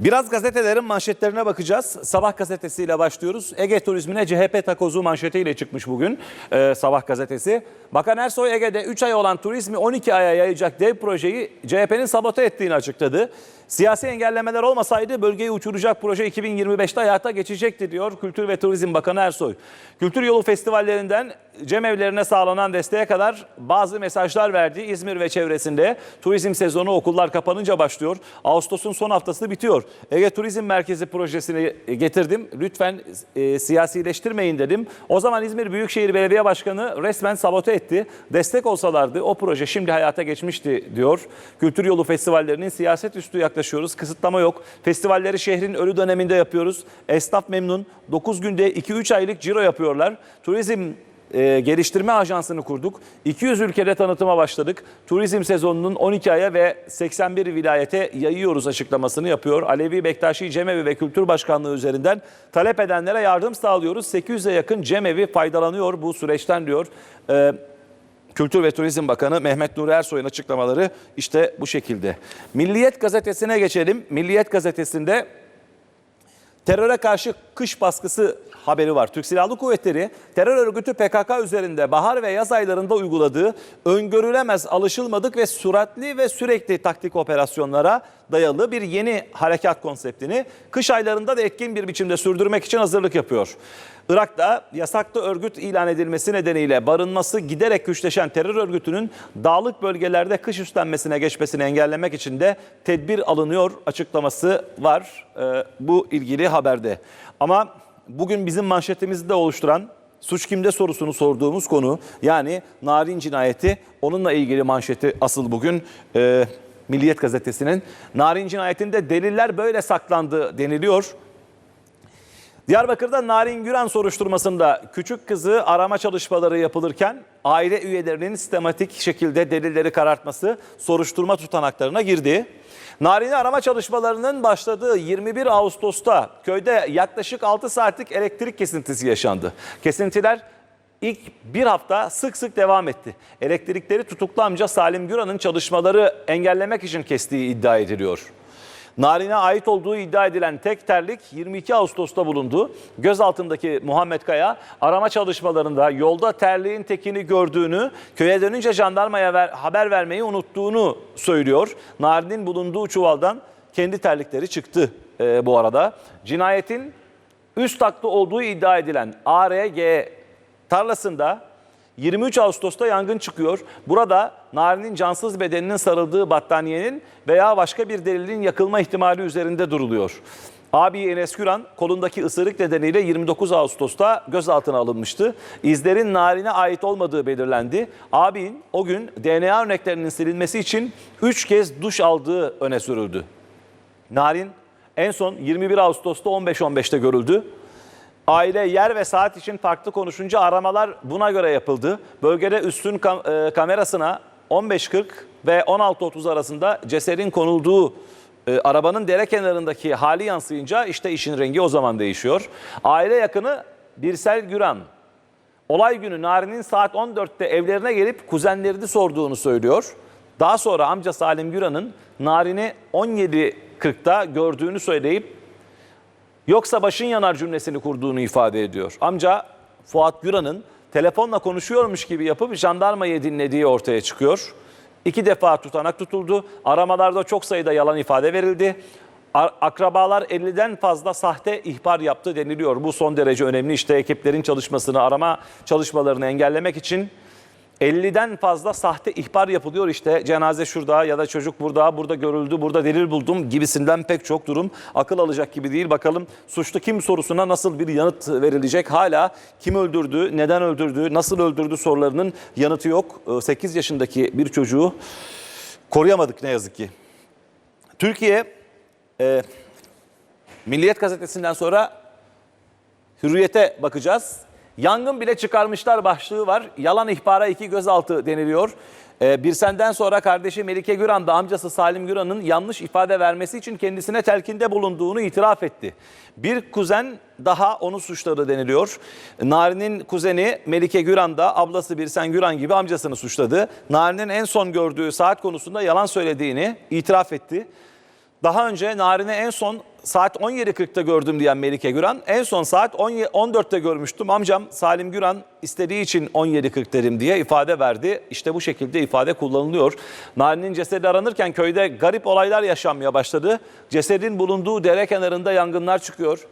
Biraz gazetelerin manşetlerine bakacağız. Sabah gazetesiyle başlıyoruz. Ege Turizmine CHP takozu manşetiyle çıkmış bugün e, Sabah gazetesi. Bakan Ersoy Ege'de 3 ay olan turizmi 12 aya yayacak dev projeyi CHP'nin sabote ettiğini açıkladı. Siyasi engellemeler olmasaydı bölgeyi uçuracak proje 2025'te hayata geçecekti diyor Kültür ve Turizm Bakanı Ersoy. Kültür Yolu festivallerinden cemevlerine sağlanan desteğe kadar bazı mesajlar verdi. İzmir ve çevresinde turizm sezonu okullar kapanınca başlıyor. Ağustos'un son haftası bitiyor. Ege Turizm Merkezi projesini getirdim. Lütfen e, siyasileştirmeyin dedim. O zaman İzmir Büyükşehir Belediye Başkanı resmen sabote etti. Destek olsalardı o proje şimdi hayata geçmişti diyor. Kültür Yolu festivallerinin siyaset üstü yaklaşıyoruz. Kısıtlama yok. Festivalleri şehrin ölü döneminde yapıyoruz. Esnaf memnun. 9 günde 2-3 aylık ciro yapıyorlar. Turizm e, geliştirme ajansını kurduk. 200 ülkede tanıtıma başladık. Turizm sezonunun 12 aya ve 81 vilayete yayıyoruz açıklamasını yapıyor. Alevi Bektaşi Cemevi ve Kültür Başkanlığı üzerinden talep edenlere yardım sağlıyoruz. 800'e yakın cemevi faydalanıyor bu süreçten diyor. E, Kültür ve Turizm Bakanı Mehmet Nuri Ersoy'un açıklamaları işte bu şekilde. Milliyet gazetesine geçelim. Milliyet gazetesinde Teröre karşı kış baskısı haberi var. Türk Silahlı Kuvvetleri terör örgütü PKK üzerinde bahar ve yaz aylarında uyguladığı öngörülemez, alışılmadık ve süratli ve sürekli taktik operasyonlara dayalı bir yeni harekat konseptini kış aylarında da etkin bir biçimde sürdürmek için hazırlık yapıyor. Irak'ta yasaklı örgüt ilan edilmesi nedeniyle barınması giderek güçleşen terör örgütünün dağlık bölgelerde kış üstlenmesine geçmesini engellemek için de tedbir alınıyor açıklaması var e, bu ilgili haberde. Ama bugün bizim manşetimizi de oluşturan suç kimde sorusunu sorduğumuz konu yani Narin cinayeti onunla ilgili manşeti asıl bugün e, Milliyet gazetesinin. Narin cinayetinde deliller böyle saklandı deniliyor. Diyarbakır'da Narin Güran soruşturmasında küçük kızı arama çalışmaları yapılırken aile üyelerinin sistematik şekilde delilleri karartması soruşturma tutanaklarına girdi. Narin'i arama çalışmalarının başladığı 21 Ağustos'ta köyde yaklaşık 6 saatlik elektrik kesintisi yaşandı. Kesintiler ilk bir hafta sık sık devam etti. Elektrikleri tutuklu amca Salim Güran'ın çalışmaları engellemek için kestiği iddia ediliyor. Narin'e ait olduğu iddia edilen tek terlik 22 Ağustos'ta bulundu. Gözaltındaki Muhammed Kaya arama çalışmalarında yolda terliğin tekini gördüğünü, köye dönünce jandarmaya ver- haber vermeyi unuttuğunu söylüyor. Narin'in bulunduğu çuvaldan kendi terlikleri çıktı e, bu arada. Cinayetin üst haklı olduğu iddia edilen ARG tarlasında 23 Ağustos'ta yangın çıkıyor. Burada Narin'in cansız bedeninin sarıldığı battaniyenin veya başka bir delilin yakılma ihtimali üzerinde duruluyor. Abi Enes Güran kolundaki ısırık nedeniyle 29 Ağustos'ta gözaltına alınmıştı. İzlerin Narin'e ait olmadığı belirlendi. Abin o gün DNA örneklerinin silinmesi için 3 kez duş aldığı öne sürüldü. Narin en son 21 Ağustos'ta 15-15'te görüldü. Aile yer ve saat için farklı konuşunca aramalar buna göre yapıldı. Bölgede üstün kam- e, kamerasına 15.40 ve 16.30 arasında cesedin konulduğu e, arabanın dere kenarındaki hali yansıyınca işte işin rengi o zaman değişiyor. Aile yakını Birsel Güran olay günü Nari'nin saat 14'te evlerine gelip kuzenlerini sorduğunu söylüyor. Daha sonra amca Salim Güran'ın Narin'i 17.40'da gördüğünü söyleyip yoksa başın yanar cümlesini kurduğunu ifade ediyor. Amca Fuat Güran'ın telefonla konuşuyormuş gibi yapıp jandarmayı dinlediği ortaya çıkıyor. İki defa tutanak tutuldu. Aramalarda çok sayıda yalan ifade verildi. Akrabalar 50'den fazla sahte ihbar yaptı deniliyor. Bu son derece önemli. İşte ekiplerin çalışmasını, arama çalışmalarını engellemek için 50'den fazla sahte ihbar yapılıyor işte cenaze şurada ya da çocuk burada, burada görüldü, burada delil buldum gibisinden pek çok durum akıl alacak gibi değil. Bakalım suçlu kim sorusuna nasıl bir yanıt verilecek? Hala kim öldürdü, neden öldürdü, nasıl öldürdü sorularının yanıtı yok. 8 yaşındaki bir çocuğu koruyamadık ne yazık ki. Türkiye e, Milliyet gazetesinden sonra Hürriyete bakacağız. Yangın bile çıkarmışlar başlığı var. Yalan ihbara iki gözaltı deniliyor. Ee, bir senden sonra kardeşi Melike Güran da amcası Salim Güran'ın yanlış ifade vermesi için kendisine telkinde bulunduğunu itiraf etti. Bir kuzen daha onu suçladı deniliyor. Nari'nin kuzeni Melike Güran da ablası Birsen Güran gibi amcasını suçladı. Nari'nin en son gördüğü saat konusunda yalan söylediğini itiraf etti. Daha önce Narin'i en son saat 17.40'da gördüm diyen Melike Güran. En son saat 17 14'te görmüştüm. Amcam Salim Güran istediği için 17.40 dedim diye ifade verdi. İşte bu şekilde ifade kullanılıyor. Narin'in cesedi aranırken köyde garip olaylar yaşanmaya başladı. Cesedin bulunduğu dere kenarında yangınlar çıkıyor.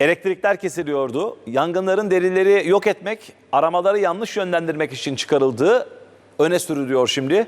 Elektrikler kesiliyordu. Yangınların delilleri yok etmek, aramaları yanlış yönlendirmek için çıkarıldığı öne sürülüyor şimdi.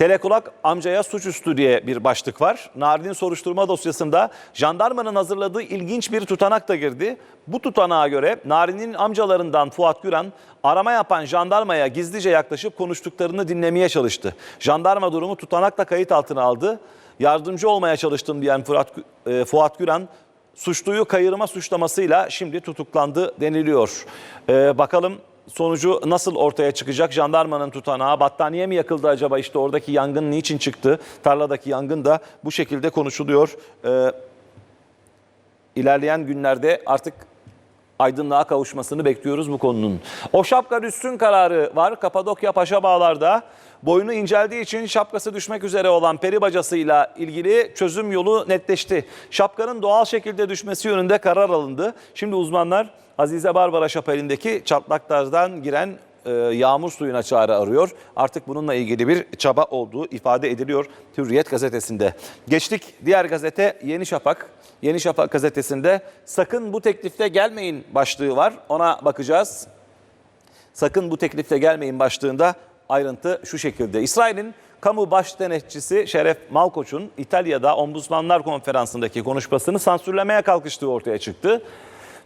Telekulak amcaya suçüstü diye bir başlık var. Narin'in soruşturma dosyasında jandarmanın hazırladığı ilginç bir tutanak da girdi. Bu tutanağa göre Narin'in amcalarından Fuat Güran arama yapan jandarmaya gizlice yaklaşıp konuştuklarını dinlemeye çalıştı. Jandarma durumu tutanakla kayıt altına aldı. Yardımcı olmaya çalıştım diyen Fuat, e, Fuat Güran suçluyu kayırma suçlamasıyla şimdi tutuklandı deniliyor. Ee, bakalım sonucu nasıl ortaya çıkacak? Jandarmanın tutanağı battaniye mi yakıldı acaba? İşte oradaki yangın niçin çıktı? Tarladaki yangın da bu şekilde konuşuluyor. Ee, ilerleyen günlerde artık aydınlığa kavuşmasını bekliyoruz bu konunun. O şapka düşsün kararı var Kapadokya Paşa Bağlar'da. Boynu inceldiği için şapkası düşmek üzere olan peri bacasıyla ilgili çözüm yolu netleşti. Şapkanın doğal şekilde düşmesi yönünde karar alındı. Şimdi uzmanlar Azize Barbara Şapeli'ndeki çatlaklardan giren e, yağmur suyuna çare arıyor. Artık bununla ilgili bir çaba olduğu ifade ediliyor Hürriyet gazetesinde. Geçtik diğer gazete Yeni Şafak. Yeni Şafak gazetesinde sakın bu teklifte gelmeyin başlığı var. Ona bakacağız. Sakın bu teklifte gelmeyin başlığında ayrıntı şu şekilde. İsrail'in kamu baş denetçisi Şeref Malkoç'un İtalya'da Ombudsmanlar Konferansı'ndaki konuşmasını sansürlemeye kalkıştığı ortaya çıktı.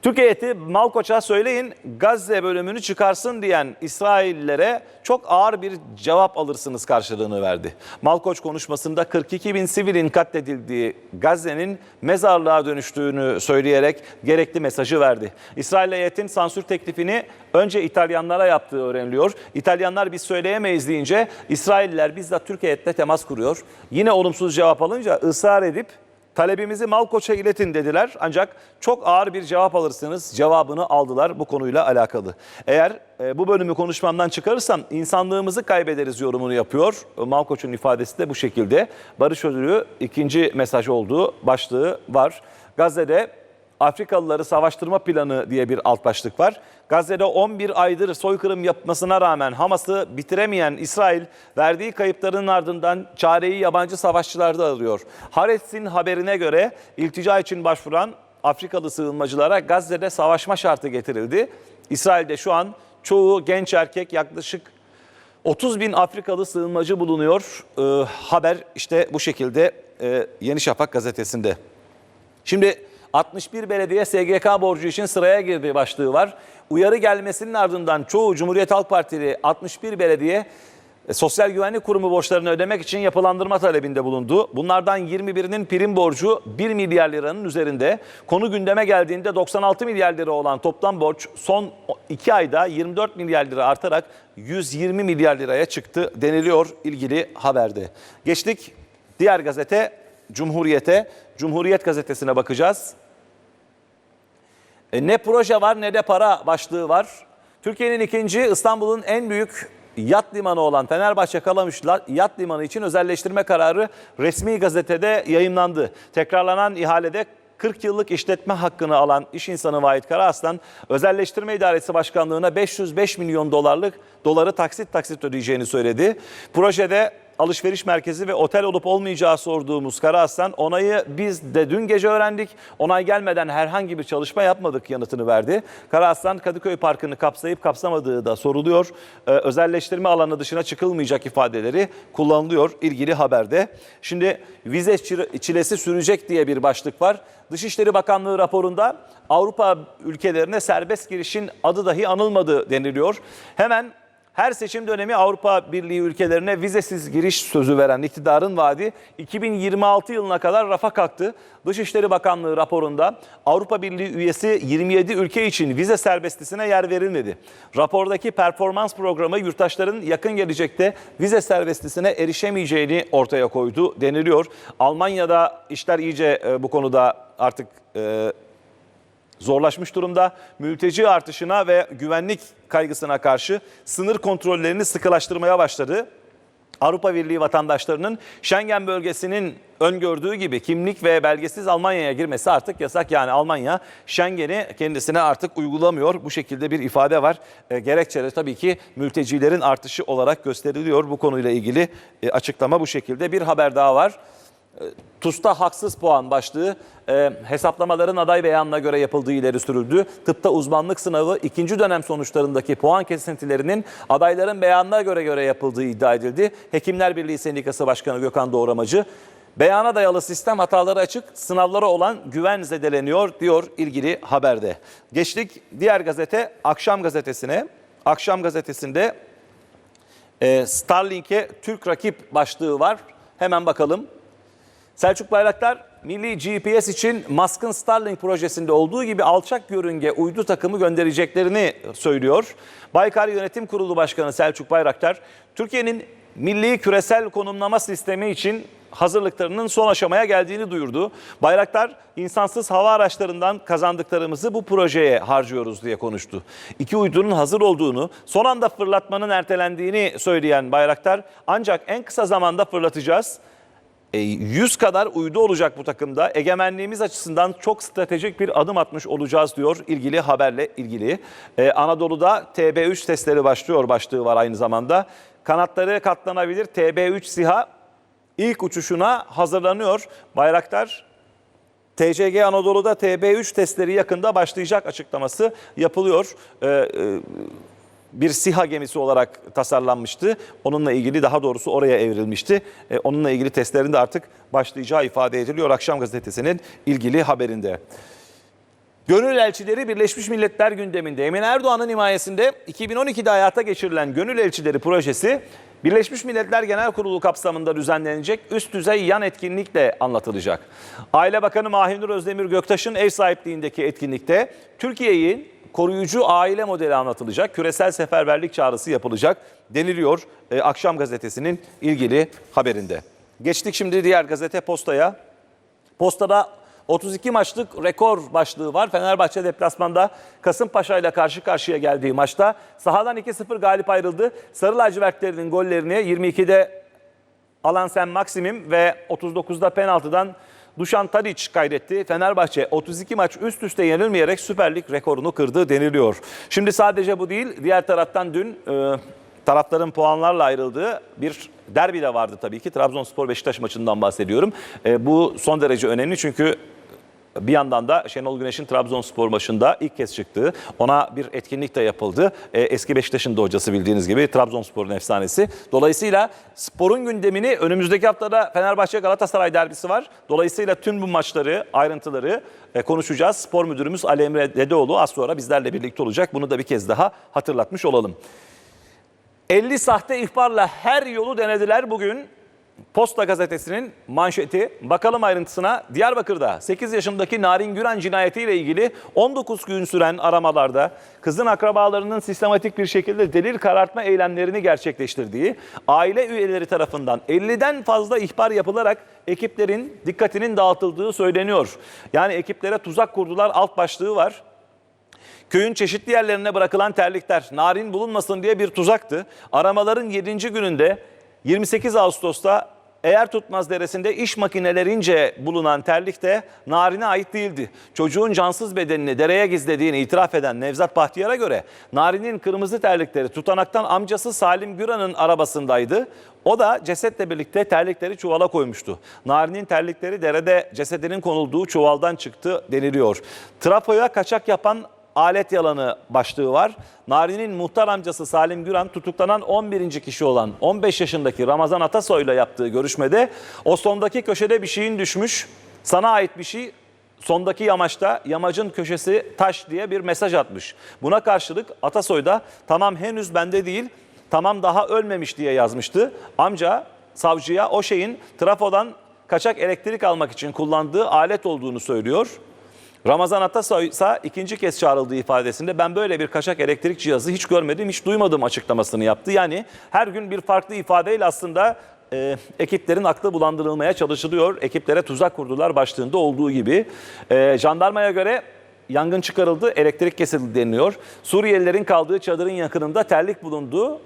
Türk heyeti Malkoç'a söyleyin Gazze bölümünü çıkarsın diyen İsraillilere çok ağır bir cevap alırsınız karşılığını verdi. Malkoç konuşmasında 42 bin sivilin katledildiği Gazze'nin mezarlığa dönüştüğünü söyleyerek gerekli mesajı verdi. İsrail heyetin sansür teklifini önce İtalyanlara yaptığı öğreniliyor. İtalyanlar biz söyleyemeyiz deyince İsrailliler bizzat Türk heyetle temas kuruyor. Yine olumsuz cevap alınca ısrar edip Talebimizi Malkoç'a iletin dediler ancak çok ağır bir cevap alırsınız cevabını aldılar bu konuyla alakalı. Eğer e, bu bölümü konuşmamdan çıkarırsam insanlığımızı kaybederiz yorumunu yapıyor. Malkoç'un ifadesi de bu şekilde. Barış ödülü ikinci mesaj olduğu başlığı var. Gazze'de Afrikalıları savaştırma planı diye bir alt başlık var. Gazze'de 11 aydır soykırım yapmasına rağmen Hamas'ı bitiremeyen İsrail verdiği kayıpların ardından çareyi yabancı savaşçılarda arıyor. Haaretz'in haberine göre iltica için başvuran Afrikalı sığınmacılara Gazze'de savaşma şartı getirildi. İsrail'de şu an çoğu genç erkek yaklaşık 30 bin Afrikalı sığınmacı bulunuyor. Ee, haber işte bu şekilde e, Yeni Şafak gazetesinde. Şimdi 61 belediye SGK borcu için sıraya girdiği başlığı var. Uyarı gelmesinin ardından çoğu Cumhuriyet Halk Partili 61 belediye e, Sosyal Güvenlik Kurumu borçlarını ödemek için yapılandırma talebinde bulundu. Bunlardan 21'inin prim borcu 1 milyar liranın üzerinde. Konu gündeme geldiğinde 96 milyar lira olan toplam borç son 2 ayda 24 milyar lira artarak 120 milyar liraya çıktı deniliyor ilgili haberde. Geçtik diğer gazete Cumhuriyet'e. Cumhuriyet gazetesine bakacağız. E, ne proje var ne de para başlığı var. Türkiye'nin ikinci İstanbul'un en büyük yat limanı olan Fenerbahçe Kalamış Yat Limanı için özelleştirme kararı resmi gazetede yayınlandı. Tekrarlanan ihalede 40 yıllık işletme hakkını alan iş insanı Vahit Karaaslan, özelleştirme idaresi başkanlığına 505 milyon dolarlık doları taksit taksit ödeyeceğini söyledi. Projede alışveriş merkezi ve otel olup olmayacağı sorduğumuz Karaaslan onayı biz de dün gece öğrendik. Onay gelmeden herhangi bir çalışma yapmadık yanıtını verdi. Karaaslan Kadıköy Parkı'nı kapsayıp kapsamadığı da soruluyor. Ee, özelleştirme alanı dışına çıkılmayacak ifadeleri kullanılıyor ilgili haberde. Şimdi vize çilesi sürecek diye bir başlık var. Dışişleri Bakanlığı raporunda Avrupa ülkelerine serbest girişin adı dahi anılmadı deniliyor. Hemen her seçim dönemi Avrupa Birliği ülkelerine vizesiz giriş sözü veren iktidarın vaadi 2026 yılına kadar rafa kalktı. Dışişleri Bakanlığı raporunda Avrupa Birliği üyesi 27 ülke için vize serbestisine yer verilmedi. Rapordaki performans programı yurttaşların yakın gelecekte vize serbestisine erişemeyeceğini ortaya koydu deniliyor. Almanya'da işler iyice e, bu konuda artık e, zorlaşmış durumda. Mülteci artışına ve güvenlik kaygısına karşı sınır kontrollerini sıkılaştırmaya başladı. Avrupa Birliği vatandaşlarının Schengen bölgesinin öngördüğü gibi kimlik ve belgesiz Almanya'ya girmesi artık yasak. Yani Almanya Schengen'i kendisine artık uygulamıyor. Bu şekilde bir ifade var. E, gerekçeleri tabii ki mültecilerin artışı olarak gösteriliyor. Bu konuyla ilgili e, açıklama bu şekilde. Bir haber daha var. TUS'ta haksız puan başlığı e, hesaplamaların aday beyanına göre yapıldığı ileri sürüldü. Tıpta uzmanlık sınavı ikinci dönem sonuçlarındaki puan kesintilerinin adayların beyanına göre göre yapıldığı iddia edildi. Hekimler Birliği Sendikası Başkanı Gökhan Doğramacı, beyana dayalı sistem hataları açık, sınavlara olan güven zedeleniyor diyor ilgili haberde. Geçtik diğer gazete Akşam Gazetesi'ne. Akşam Gazetesi'nde e, Starlink'e Türk rakip başlığı var. Hemen bakalım. Selçuk Bayraktar milli GPS için Musk'ın Starlink projesinde olduğu gibi alçak yörünge uydu takımı göndereceklerini söylüyor. Baykar Yönetim Kurulu Başkanı Selçuk Bayraktar, Türkiye'nin milli küresel konumlama sistemi için hazırlıklarının son aşamaya geldiğini duyurdu. Bayraktar, insansız hava araçlarından kazandıklarımızı bu projeye harcıyoruz diye konuştu. İki uydunun hazır olduğunu, son anda fırlatmanın ertelendiğini söyleyen Bayraktar, ancak en kısa zamanda fırlatacağız. E, 100 kadar uydu olacak bu takımda. Egemenliğimiz açısından çok stratejik bir adım atmış olacağız diyor ilgili haberle ilgili. E, Anadolu'da TB3 testleri başlıyor başlığı var aynı zamanda. Kanatları katlanabilir TB3 SİHA ilk uçuşuna hazırlanıyor. Bayraktar TCG Anadolu'da TB3 testleri yakında başlayacak açıklaması yapılıyor. Ee, e, bir SİHA gemisi olarak tasarlanmıştı. Onunla ilgili daha doğrusu oraya evrilmişti. Ee, onunla ilgili testlerin de artık başlayacağı ifade ediliyor Akşam Gazetesi'nin ilgili haberinde. Gönül elçileri Birleşmiş Milletler gündeminde. Emin Erdoğan'ın himayesinde 2012'de hayata geçirilen Gönül Elçileri projesi Birleşmiş Milletler Genel Kurulu kapsamında düzenlenecek üst düzey yan etkinlikle anlatılacak. Aile Bakanı Mahinur Özdemir Göktaş'ın ev sahipliğindeki etkinlikte Türkiye'yi koruyucu aile modeli anlatılacak. Küresel seferberlik çağrısı yapılacak deniliyor e, Akşam Gazetesi'nin ilgili haberinde. Geçtik şimdi diğer gazete Posta'ya. Postada 32 maçlık rekor başlığı var. Fenerbahçe deplasmanda Kasımpaşa ile karşı karşıya geldiği maçta sahadan 2-0 galip ayrıldı. Sarı lacivertlerinin gollerini 22'de Alan Sen Maksimim ve 39'da penaltıdan Dušan Tadić kaydetti. Fenerbahçe 32 maç üst üste yenilmeyerek Süper Lig rekorunu kırdı deniliyor. Şimdi sadece bu değil. Diğer taraftan dün e, tarafların puanlarla ayrıldığı bir derbi de vardı tabii ki. Trabzonspor Beşiktaş maçından bahsediyorum. E, bu son derece önemli çünkü bir yandan da Şenol Güneş'in Trabzonspor maçında ilk kez çıktığı, ona bir etkinlik de yapıldı. Ee, eski Beşiktaş'ın da hocası bildiğiniz gibi Trabzonspor'un efsanesi. Dolayısıyla sporun gündemini önümüzdeki haftada Fenerbahçe Galatasaray derbisi var. Dolayısıyla tüm bu maçları, ayrıntıları e, konuşacağız. Spor müdürümüz Ali Emre Dedeoğlu az sonra bizlerle birlikte olacak. Bunu da bir kez daha hatırlatmış olalım. 50 sahte ihbarla her yolu denediler bugün. Posta gazetesinin manşeti. Bakalım ayrıntısına. Diyarbakır'da 8 yaşındaki Narin Güren cinayetiyle ilgili 19 gün süren aramalarda kızın akrabalarının sistematik bir şekilde delil karartma eylemlerini gerçekleştirdiği, aile üyeleri tarafından 50'den fazla ihbar yapılarak ekiplerin dikkatinin dağıtıldığı söyleniyor. Yani ekiplere tuzak kurdular alt başlığı var. Köyün çeşitli yerlerine bırakılan terlikler narin bulunmasın diye bir tuzaktı. Aramaların 7. gününde 28 Ağustos'ta eğer tutmaz deresinde iş makinelerince bulunan terlik de Narin'e ait değildi. Çocuğun cansız bedenini dereye gizlediğini itiraf eden Nevzat Bahtiyar'a göre Narin'in kırmızı terlikleri tutanaktan amcası Salim Güran'ın arabasındaydı. O da cesetle birlikte terlikleri çuvala koymuştu. Narin'in terlikleri derede cesedinin konulduğu çuvaldan çıktı deniliyor. Trafoya kaçak yapan alet yalanı başlığı var. Nari'nin muhtar amcası Salim Güran tutuklanan 11. kişi olan 15 yaşındaki Ramazan Atasoy'la yaptığı görüşmede o sondaki köşede bir şeyin düşmüş, sana ait bir şey sondaki yamaçta yamacın köşesi taş diye bir mesaj atmış. Buna karşılık Atasoy da tamam henüz bende değil, tamam daha ölmemiş diye yazmıştı. Amca savcıya o şeyin trafodan kaçak elektrik almak için kullandığı alet olduğunu söylüyor. Ramazan Atasoy ikinci kez çağrıldığı ifadesinde ben böyle bir kaçak elektrik cihazı hiç görmedim, hiç duymadım açıklamasını yaptı. Yani her gün bir farklı ifadeyle aslında e, ekiplerin aklı bulandırılmaya çalışılıyor. Ekiplere tuzak kurdular başlığında olduğu gibi. E, jandarmaya göre yangın çıkarıldı, elektrik kesildi deniliyor. Suriyelilerin kaldığı çadırın yakınında terlik bulunduğu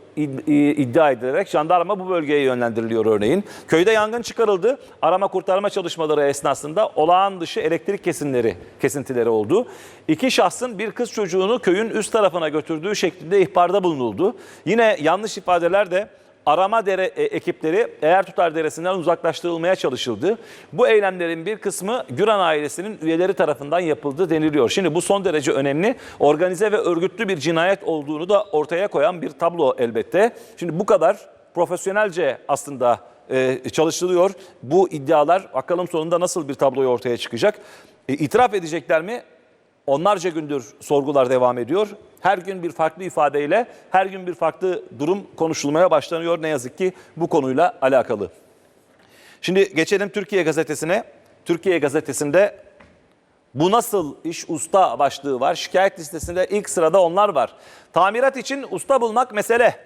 iddia edilerek jandarma bu bölgeye yönlendiriliyor örneğin. Köyde yangın çıkarıldı. Arama kurtarma çalışmaları esnasında olağan dışı elektrik kesinleri, kesintileri oldu. İki şahsın bir kız çocuğunu köyün üst tarafına götürdüğü şeklinde ihbarda bulunuldu. Yine yanlış ifadeler de arama dere e, ekipleri Eğer Tutar Deresi'nden uzaklaştırılmaya çalışıldı. Bu eylemlerin bir kısmı Güran ailesinin üyeleri tarafından yapıldı deniliyor. Şimdi bu son derece önemli. Organize ve örgütlü bir cinayet olduğunu da ortaya koyan bir tablo elbette. Şimdi bu kadar profesyonelce aslında e, çalışılıyor. Bu iddialar bakalım sonunda nasıl bir tabloyu ortaya çıkacak. E, itiraf edecekler mi? Onlarca gündür sorgular devam ediyor. Her gün bir farklı ifadeyle, her gün bir farklı durum konuşulmaya başlanıyor ne yazık ki bu konuyla alakalı. Şimdi geçelim Türkiye Gazetesi'ne. Türkiye Gazetesi'nde bu nasıl iş usta başlığı var. Şikayet listesinde ilk sırada onlar var. Tamirat için usta bulmak mesele.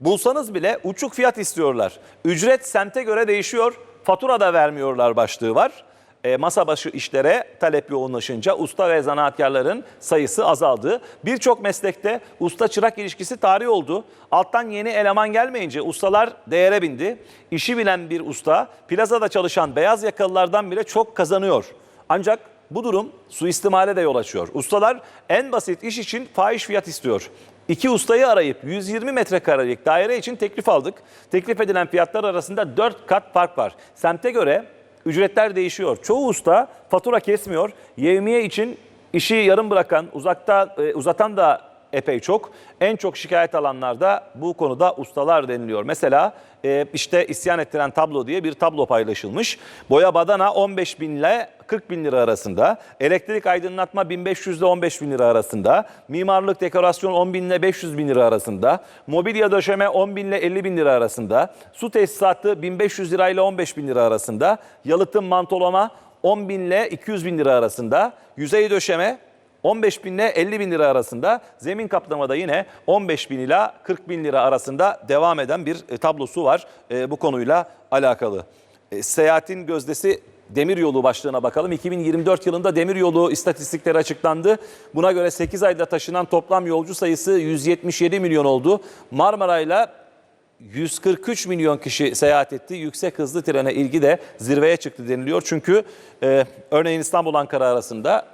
Bulsanız bile uçuk fiyat istiyorlar. Ücret semte göre değişiyor. Fatura da vermiyorlar başlığı var. E, masa başı işlere talep yoğunlaşınca usta ve zanaatkarların sayısı azaldı. Birçok meslekte usta çırak ilişkisi tarih oldu. Alttan yeni eleman gelmeyince ustalar değere bindi. İşi bilen bir usta plazada çalışan beyaz yakalılardan bile çok kazanıyor. Ancak bu durum suistimale de yol açıyor. Ustalar en basit iş için fahiş fiyat istiyor. İki ustayı arayıp 120 metrekarelik daire için teklif aldık. Teklif edilen fiyatlar arasında 4 kat fark var. Semte göre ücretler değişiyor. Çoğu usta fatura kesmiyor. Yevmiye için işi yarım bırakan, uzakta e, uzatan da epey çok. En çok şikayet alanlar da bu konuda ustalar deniliyor. Mesela e, işte isyan ettiren tablo diye bir tablo paylaşılmış. Boya badana 15 bin ile 40 bin lira arasında. Elektrik aydınlatma 1500 ile 15 bin lira arasında. Mimarlık dekorasyon 10 bin ile 500 bin lira arasında. Mobilya döşeme 10 bin ile 50 bin lira arasında. Su tesisatı 1500 lira ile 15 bin lira arasında. Yalıtım mantolama 10 bin ile 200 bin lira arasında. Yüzey döşeme 15 bin ile 50 bin lira arasında zemin kaplamada yine 15 bin ila 40 bin lira arasında devam eden bir e, tablosu var e, bu konuyla alakalı. E, seyahatin gözdesi demiryolu başlığına bakalım. 2024 yılında demiryolu istatistikleri açıklandı. Buna göre 8 ayda taşınan toplam yolcu sayısı 177 milyon oldu. Marmaray'la 143 milyon kişi seyahat etti. Yüksek hızlı trene ilgi de zirveye çıktı deniliyor. Çünkü e, örneğin İstanbul-Ankara arasında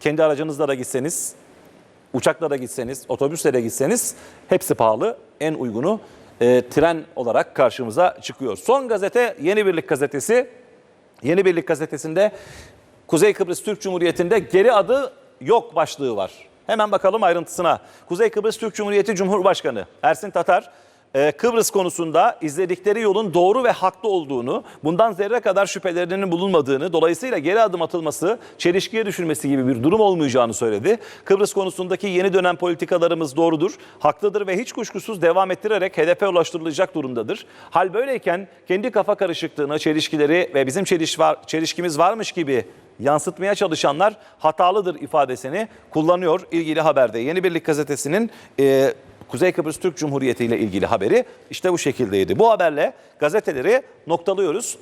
kendi aracınızla da gitseniz, uçakla da gitseniz, otobüsle de gitseniz hepsi pahalı. En uygunu e, tren olarak karşımıza çıkıyor. Son gazete Yeni Birlik gazetesi. Yeni Birlik gazetesinde Kuzey Kıbrıs Türk Cumhuriyeti'nde geri adı yok başlığı var. Hemen bakalım ayrıntısına. Kuzey Kıbrıs Türk Cumhuriyeti Cumhurbaşkanı Ersin Tatar Kıbrıs konusunda izledikleri yolun doğru ve haklı olduğunu, bundan zerre kadar şüphelerinin bulunmadığını, dolayısıyla geri adım atılması, çelişkiye düşülmesi gibi bir durum olmayacağını söyledi. Kıbrıs konusundaki yeni dönem politikalarımız doğrudur, haklıdır ve hiç kuşkusuz devam ettirerek hedefe ulaştırılacak durumdadır. Hal böyleyken kendi kafa karışıklığını, çelişkileri ve bizim çeliş var, çelişkimiz varmış gibi yansıtmaya çalışanlar hatalıdır ifadesini kullanıyor ilgili haberde. Yeni Birlik gazetesinin e, Kuzey Kıbrıs Türk Cumhuriyeti ile ilgili haberi işte bu şekildeydi. Bu haberle gazeteleri noktalıyoruz.